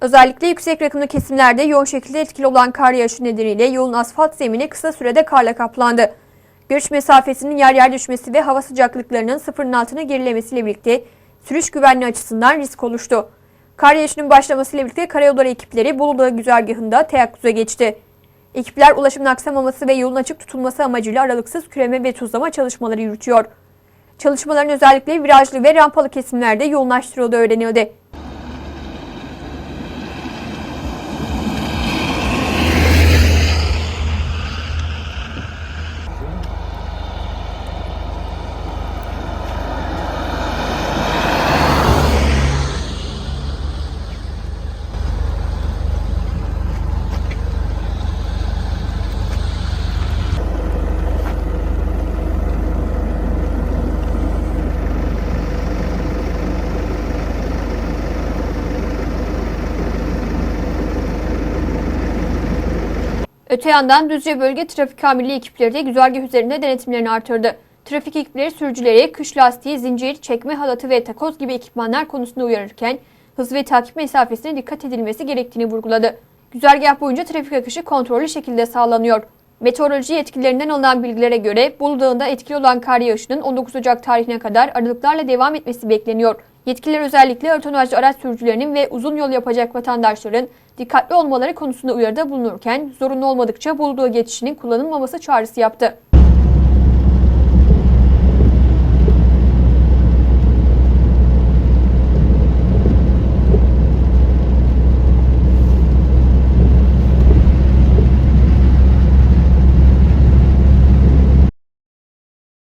Özellikle yüksek rakımlı kesimlerde yoğun şekilde etkili olan kar yağışı nedeniyle yoğun asfalt zemini kısa sürede karla kaplandı. Görüş mesafesinin yer yer düşmesi ve hava sıcaklıklarının sıfırın altına gerilemesiyle birlikte sürüş güvenliği açısından risk oluştu. Kar yağışının başlamasıyla birlikte karayolları ekipleri Bolu güzergahında teyakkuza geçti. Ekipler ulaşımın aksamaması ve yolun açık tutulması amacıyla aralıksız küreme ve tuzlama çalışmaları yürütüyor. Çalışmaların özellikle virajlı ve rampalı kesimlerde yoğunlaştırıldığı öğrenildi. Öte yandan Düzce Bölge Trafik Amirliği ekipleri de güzergah üzerinde denetimlerini artırdı. Trafik ekipleri sürücüleri kış lastiği, zincir, çekme halatı ve takoz gibi ekipmanlar konusunda uyarırken hız ve takip mesafesine dikkat edilmesi gerektiğini vurguladı. Güzergah boyunca trafik akışı kontrollü şekilde sağlanıyor. Meteoroloji yetkililerinden alınan bilgilere göre Bolu Dağı'nda etkili olan kar yağışının 19 Ocak tarihine kadar aralıklarla devam etmesi bekleniyor. Yetkililer özellikle ağır tonajlı araç sürücülerinin ve uzun yol yapacak vatandaşların dikkatli olmaları konusunda uyarıda bulunurken zorunlu olmadıkça Bolu Dağı geçişinin kullanılmaması çağrısı yaptı.